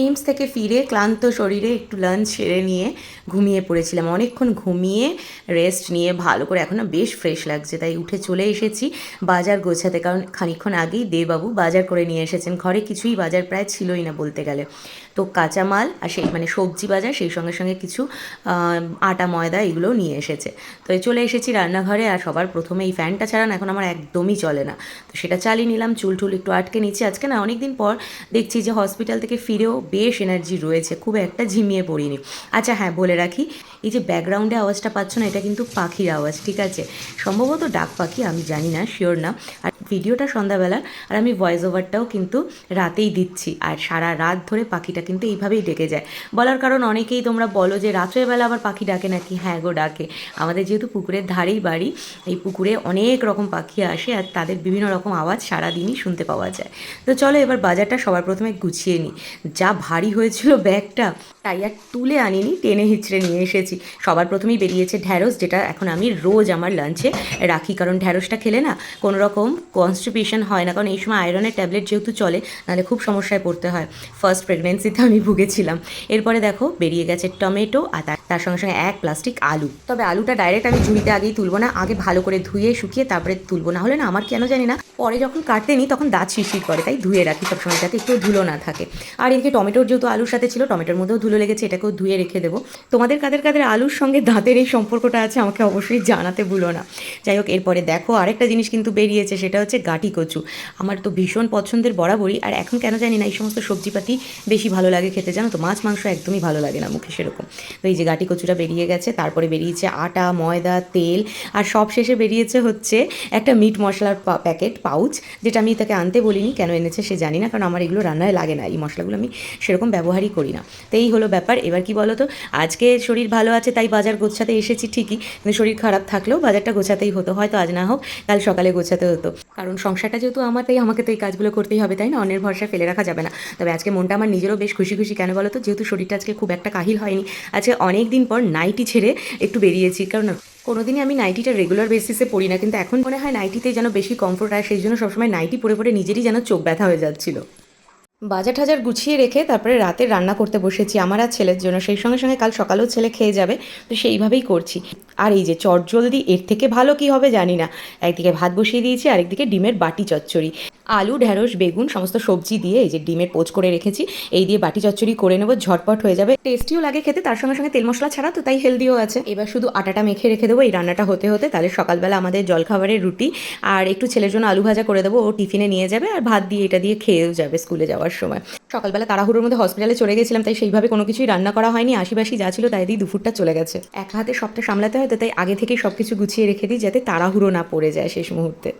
AIIMS থেকে ফিরে ক্লান্ত শরীরে একটু লাঞ্চ সেরে নিয়ে ঘুমিয়ে পড়েছিলাম। অনেকক্ষণ ঘুমিয়ে রেস্ট নিয়ে ভালো করে এখন না বেশ ফ্রেশ লাগছে, তাই উঠে চলে এসেছি বাজার গোছাতে। কারণ খানিকক্ষণ আগেই দেবাবু বাজার করে নিয়ে এসেছেন। ঘরে কিছুই বাজার প্রায় ছিলই না বলতে গেলে। তো কাঁচামাল আর সেই মানে সবজি বাজার, সেই সঙ্গে সঙ্গে কিছু আটা, ময়দা এগুলোও নিয়ে এসেছে। তো চলে এসেছি রান্নাঘরে আর সবার প্রথমে এই ফ্যানটা ছাড়া না এখন আমার একদমই চলে না। তো সেটা চালিয়ে নিলাম চুল টুল একটু আটকে নিচ্ছি। আজকে না অনেকদিন পর দেখছি যে হসপিটাল থেকে ফিরেও বেশ এনার্জি রয়েছে, খুব একটা ঝিমিয়ে পড়িনি। আচ্ছা হ্যাঁ বলে রাখি, এই যে ব্যাকগ্রাউন্ডে আওয়াজটা পাচ্ছ না, এটা কিন্তু পাখির আওয়াজ, ঠিক আছে? সম্ভবত ডাক পাখি, আমি জানি না শিওর না। আর ভিডিওটা সন্ধ্যাবেলা আর আমি ভয়েস ওভারটাও কিন্তু রাতেই দিচ্ছি। আর সারা রাত ধরে পাখিটা কিন্তু এইভাবেই ডেকে যায়। বলার কারণ অনেকেই তোমরা বলো যে, রাত্রেবেলা আবার পাখি ডাকে নাকি? হ্যাঁ গো, ডাকে। আমাদের যেহেতু পুকুরের ধারেই বাড়ি, এই পুকুরে অনেক রকম পাখি আসে, আর তাদের বিভিন্ন রকম আওয়াজ সারাদিনই শুনতে পাওয়া যায়। তো চলো এবার বাজারটা সবার প্রথমে গুছিয়ে নিই। যা ভারী হয়েছিল ব্যাগটা তাই আর তুলে আনিনি, টেনে হিচড়ে নিয়ে এসেছি। সবার প্রথমেই বেরিয়েছে ঢ্যাঁড়স, যেটা এখন আমি রোজ আমার লাঞ্চে রাখি। কারণ ঢ্যাঁড়সটা খেলে না কোনো রকম কনস্টিপেশন হয় না। কারণ এই সময় আয়রনের ট্যাবলেট যেহেতু চলে, নাহলে খুব সমস্যায় পড়তে হয়। ফার্স্ট প্রেগনেন্সিতে আমি ভুগেছিলাম। এরপরে দেখো, বেরিয়ে গেছে টমেটো আর তার- সঙ্গে সঙ্গে এক প্লাস্টিক আলু। তবে আলুটা ডাইরেক্ট আমি ঝুড়িতে আগেই তুলবো না, আগে ভালো করে ধুয়ে, শুকিয়ে তারপরে তুলবো। না হলে না আমার কেন জানি না, পরে যখন কাটতে নিই তখন দাঁত শিরশির করে। তাই ধুয়ে রাখি সবসময়, যাতে একটু ধুলো না থাকে। আর এদিকে টমেটোর যেহেতু আলুর সাথে ছিল টমেটোর মধ্যেও ধুলো লেগেছে, এটাকেও ধুয়ে রেখে দেবো। তোমাদের কাদের কাদের আলুর সঙ্গে দাঁতের এই সম্পর্কটা আছে আমাকে অবশ্যই জানাতে ভুলো না। যাই হোক, এরপরে দেখো আরেকটা জিনিস কিন্তু বেরিয়েছে, সেটা হচ্ছে গাঁটি কচু। আমার তো ভীষণ পছন্দের বরাবরই, আর এখন কেন জানি না এই সমস্ত সবজিপাতি বেশি ভালো লাগে খেতে। জানো তো, মাছ, মাংস একদমই ভালো লাগে না মুখে সেরকম। তো এই যে গাঁটি কচুটা বেরিয়ে গেছে, তারপরে বেরিয়েছে আটা, ময়দা, তেল, আর সব শেষে বেরিয়েছে হচ্ছে একটা মিট মশলার প্যাকেট, পাউচ, যেটা আমি তাকে আনতে বলিনি, কেন এনেছে সে জানি না, কারণ আমার এগুলো রান্নায় লাগে না। এই মশলাগুলো আমি সেরকম ব্যবহারই করি না। তো এই হলো ব্যাপার। এবার কি বলো তো আজকে শরীর ভালো আছে, তাই বাজার গোছাতে এসেছি ঠিকই। কিন্তু শরীর খারাপ থাকলেও বাজারটা গোছাতেই হতো, হয়তো আজ না হোক, কাল সকালে গোছাতে হতো। কারণ সংসারটা যেহেতু আমার, তাই আমাকে তো এই কাজগুলো করতেই হবে, তাই না? অন্যের ভরসায় ফেলে রাখা যাবে না। তবে আজকে মনটা আমার নিজেরও বেশ খুশি খুশি। কেন বলো তো যেহেতু শরীরটা আজকে খুব একটা কাহিল হয়নি। আজকে অনেক দিন পর নাইটি ছেড়ে একটু বেরিয়েছি। কারণ কোনোদিনই আমি নাইটিটা রেগুলার বেসিসে পড়ি না। কিন্তু এখন মনে হয় নাইটিতে যেন বেশি কমফোর্ট আর সেই জন্য সবসময় নাইটি পরে পরে নিজেরই যেন চোখ ব্যথা হয়ে যাচ্ছিল। বাজার টাজার গুছিয়ে রেখে তারপরে রাতে রান্না করতে বসেছি আমার আর ছেলের জন্য। সেই সঙ্গে সঙ্গে কাল সকালেও ছেলে খেয়ে যাবে, তো সেইভাবেই করছি। আর এই যে চটজলদি এর থেকে ভালো কি হবে জানি না। একদিকে ভাত বসিয়ে দিয়েছি, আরেকদিকে ডিমের বাটি চচ্চড়ি। আলু ঢ্যাঁড়স বেগুন, সমস্ত সবজি দিয়ে এই যে ডিমের পোচ করে রেখেছি। এই দিয়ে বাটি চচ্চড়ি করে নেব, ঝটপট হয়ে যাবে। টেস্টিও লাগে খেতে, তার সঙ্গে সঙ্গে তেল মশলা ছাড়া তো তাই হেলদিও আছে। এবার শুধু আটাটা মেখে রেখে দেবো, এই রান্নাটা হতে হতে তাহলে সকালবেলা আমাদের জলখাবারের রুটি। আর একটু ছেলের জন্য আলু ভাজা করে দেবো, ও টিফিনে নিয়ে যাবে আর ভাত দিয়ে এটা দিয়ে খেয়েও যাবে, স্কুলে যাওয়ার সময়। সকালবেলা তাড়াহুড়োর মধ্যে হসপিটালে চলে গেছিলাম, তাই সেইভাবে কোনো কিছুই রান্না করা হয়নি। আশিবাসি যা ছিল তাই দিয়ে দুপুরটা চলে গেছে। এক হাতে সবটা সামলাতে হয়, তো তাই আগে থেকেই সব কিছু গুছিয়ে রেখে দিই, যাতে তাড়াহুড়ো না পড়ে যায় শেষ মুহূর্তে।